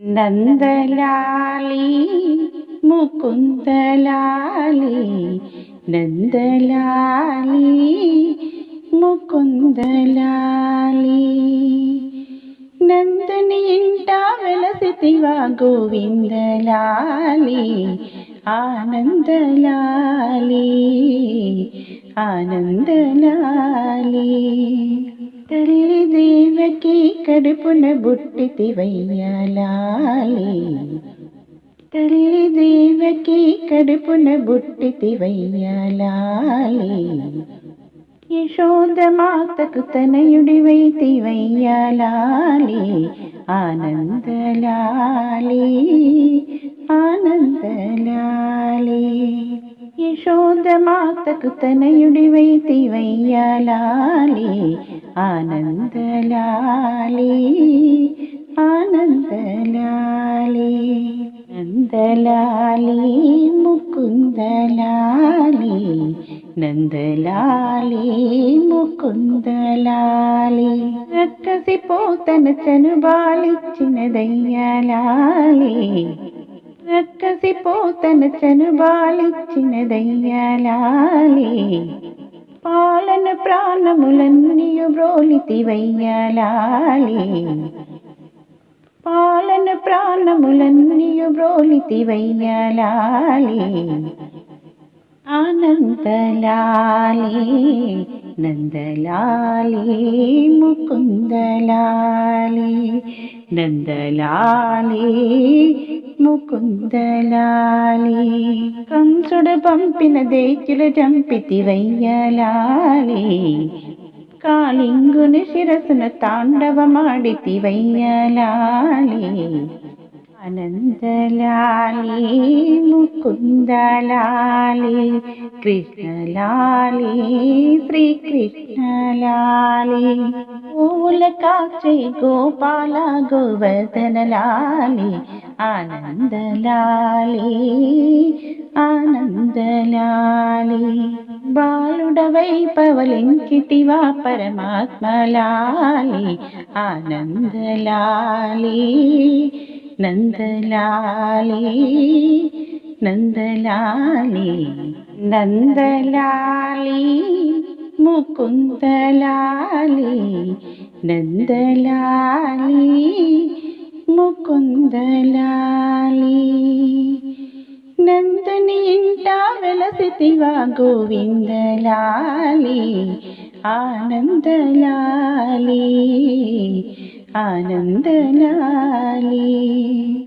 നന്ദലാലി മുക്കുന്ദലാലി നന്ദലാലി മുക്കുന്ദലാലി നന്ദനിണ്ടാവലസിവാ ഗോവിന്ദലാലി ആനന്ദലാലി ആനന്ദലാലി. కడుపున బుట్టితి వయ్యాలి తల్లి దేవకి కడుపున బుట్టితి వయ్యాలి యశోద మాతకు తనయుడి వైతి వయ్యాలి ఆనందలాలి. ఆనందలా యశోదమాతకు తనయుడివై తివయ్యాలి ఆనందలాలి ఆనందలాలి నందలాలి ముకుందలాలి నందలాలి ముకుందలాలి రక్కసి పోతన చనుబాలిచ్చిన దయ్యాలాలి రక్కసి పోతన చనుబాలిచ్చిన దయ్యాలాలి పాలన ప్రాణములన్నీయు బ్రోలితివయ్యాలాలి పాలన ప్రాణములన్నీయు బ్రోలితివయ్యాలాలి ఆనందలాలి నందలాలి ముకుందలాలి నందలాలి ముకుందలాలి కంసుడు పంపిన దేచులు చంపితివయ్యలాలి కాళింగుని శిరసును తాండవమాడితివయ్యలాలి അനന്തലാലി മുക്കുന്ദലാലി കൃഷ്ണലാലി ശ്രീകൃഷ്ണലാലി പൂലകാക്ഷി ഗോപാല ഗോവർദ്ധനലാലി ആനന്ദലാലി ആനന്ദലാലി. ബാലുടവൈ പവലിങ്കിതിവാ പരമാത്മലാലി ആനന്ദലാലി. നന്ദലാലി നന്ദലാലി നന്ദലാലേ നന്ദലാലേ മുക്കുന്ദലാലേ നന്ദലാലേ മുക്കുന്ദലാലേ നന്ദനിണ്ടാവലസിതിവാ ഗോവിന്ദലാലി ആനന്ദലാലി. ആനന്ദലാലി